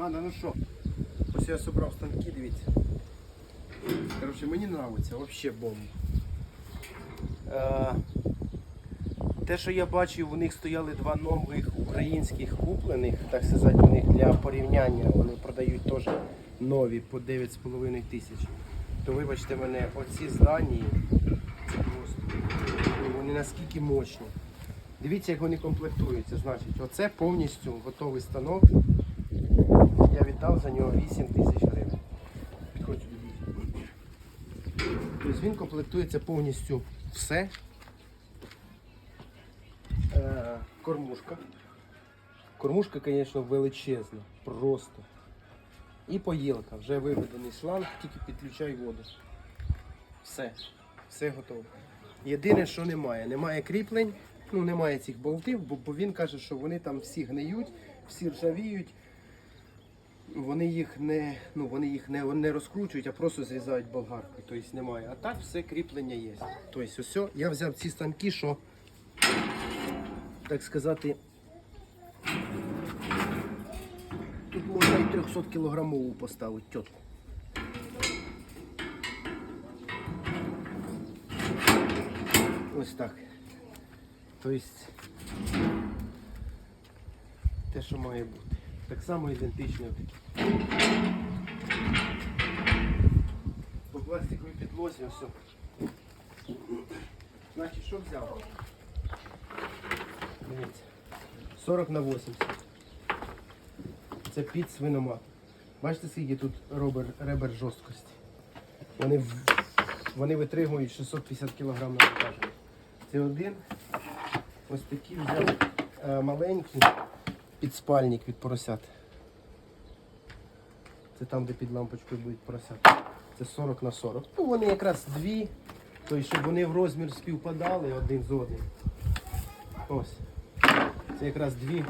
Ладно, ну що, ось я зібрав станки, дивіться. Короче, мені подобається, взагалі бомба. Е, те, що я бачив, у них стояли два нових українських куплених, так сказати, у них для порівняння вони продають теж нові по 9,5 тисяч. То вибачте мене, оці здані, це просто вони наскільки мощні. Дивіться, як вони комплектуються. Значить, оце повністю готовий станок. Я віддав за нього 8 тисяч гривень. Підходь сюди. Тобто він комплектується повністю все. Е, кормушка. Кормушка, звісно, величезна, просто. І поїлка, вже виведений шланг, тільки підключай воду. Все, все готово. Єдине, що немає, немає кріплень, ну немає цих болтів, бо, бо він каже, що вони там всі гниють, всі ржавіють. Вони їх не, ну, вони їх не, не розкручують, а просто зрізають болгаркою. Тобто немає. А так все кріплення є. Тобто, ось, я взяв ці станки, що, так сказати, тут можна і 300 кілограмову поставити тітку. Ось так. Тобто, те, що має бути. Так само ідентичні отакі. По пластиковій підлозі все. Значить, що взяв? Дивіться. 40 на 80. Це під свиномат. Бачите, скільки тут робер, ребер жорсткості. Вони, вони витримують 650 кг на навантаження. Це один. Ось такі взяв е, маленький підспальник від поросят. Це там, де під лампочкою будуть поросят. Це 40 на 40. Ну вони якраз дві, тобто, щоб вони в розмір співпадали один з одним. Ось. Це якраз дві.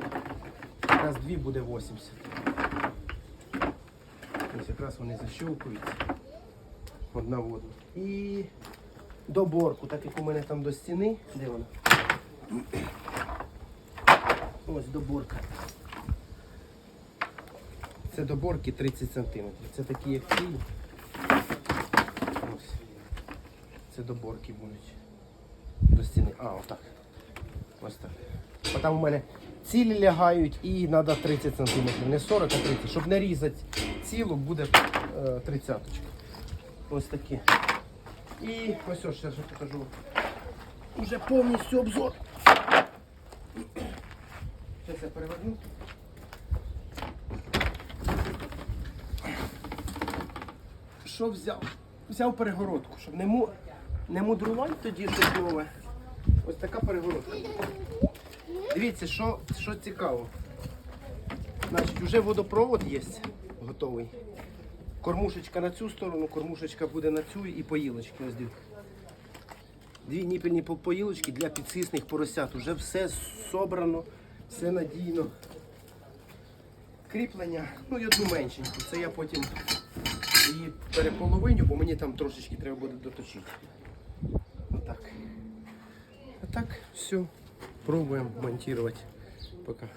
Якраз дві буде 80. Ось якраз вони защелкуються. Одна в одну. І доборку, так як у мене там до стіни. Де вона? Ось доборка. Це доборки 30 см. Це такі як ці. Ось. Це доборки будуть. До стіни. А, отак. Ось так. А там у мене цілі лягають і треба 30 см. Не 40, а 30. Щоб не різати цілу, буде е, 30 Ось такі. І ось ось ще покажу. Уже повністю обзор. Зараз я переверну. Що взяв? Взяв перегородку, щоб не, му... не мудрувати тоді щось нове. Ось така перегородка. Дивіться, що, що цікаво. Значить, вже водопровод є готовий. Кормушечка на цю сторону, кормушечка буде на цю і поїлочки. Ось дивіться. Дві ніпельні по- поїлочки для підсисних поросят. Уже все собрано, все надійно. Кріплення, ну я одну меншеньку. Це я потім її переполовиню, бо мені там трошечки треба буде доточити. Отак. А так, все. Пробуємо монтувати. Пока.